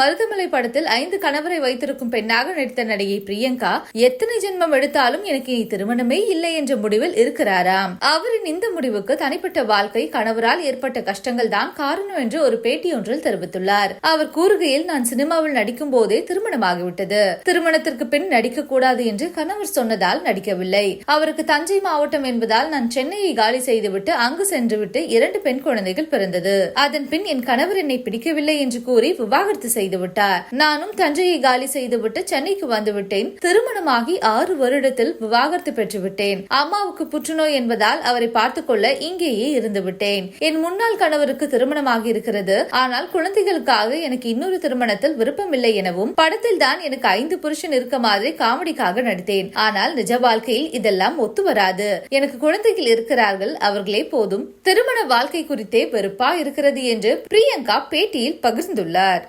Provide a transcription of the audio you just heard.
மருதமலை படத்தில் ஐந்து கணவரை வைத்திருக்கும் பெண்ணாக நடித்த நடிகை பிரியங்கா எத்தனை ஜென்மம் எடுத்தாலும் எனக்கு இனி திருமணமே இல்லை என்ற முடிவில் இருக்கிறாராம். அவரின் இந்த முடிவுக்கு தனிப்பட்ட வாழ்க்கை கணவரால் ஏற்பட்ட கஷ்டங்கள் தான் காரணம் என்று ஒரு பேட்டி ஒன்றில் தெரிவித்துள்ளார். அவர் கூறுகையில் நான் சினிமாவில் நடிக்கும் போதே திருமணமாகிவிட்டது. திருமணத்திற்கு பின் நடிக்க கூடாது என்று கணவர் சொன்னதால் நடிக்கவில்லை. அவருக்கு தஞ்சை மாவட்டம் என்பதால் நான் சென்னையை காலி செய்துவிட்டு அங்கு சென்றுவிட்டு இரண்டு பெண் குழந்தைகள் பிறந்தது. அதன் பின் என் கணவர் என்னை பிடிக்கவில்லை என்று கூறி விவாகரத்து செய்து விட்டார் நானும் தஞ்சையை காலி செய்துவிட்டு சென்னைக்கு வந்துவிட்டேன். திருமணமாகி ஆறு வருடத்தில் விவாகரத்து பெற்றுவிட்டேன். அம்மாவுக்கு புற்றுநோய் என்பதால் அவரை பார்த்துக்கொள்ள இங்கேயே இருந்து விட்டேன் என் முன்னாள் கணவருக்கு திருமணமாகி இருக்கிறது. ஆனால் குழந்தைகளுக்காக எனக்கு இன்னொரு திருமணத்தில் விருப்பமில்லை எனவும் படத்தில் தான் எனக்கு ஐந்து புருஷன் இருக்க மாதிரி காமெடிக்காக நடித்தேன். ஆனால் நிஜ வாழ்க்கையில் இதெல்லாம் ஒத்து வராது. எனக்கு குழந்தைகள் இருக்கிறார்கள். அவர்களே போதும். திருமண வாழ்க்கை குறித்தே வெறுப்பா இருக்கிறது என்று பிரியங்கா பேட்டியில் பகிர்ந்துள்ளார்.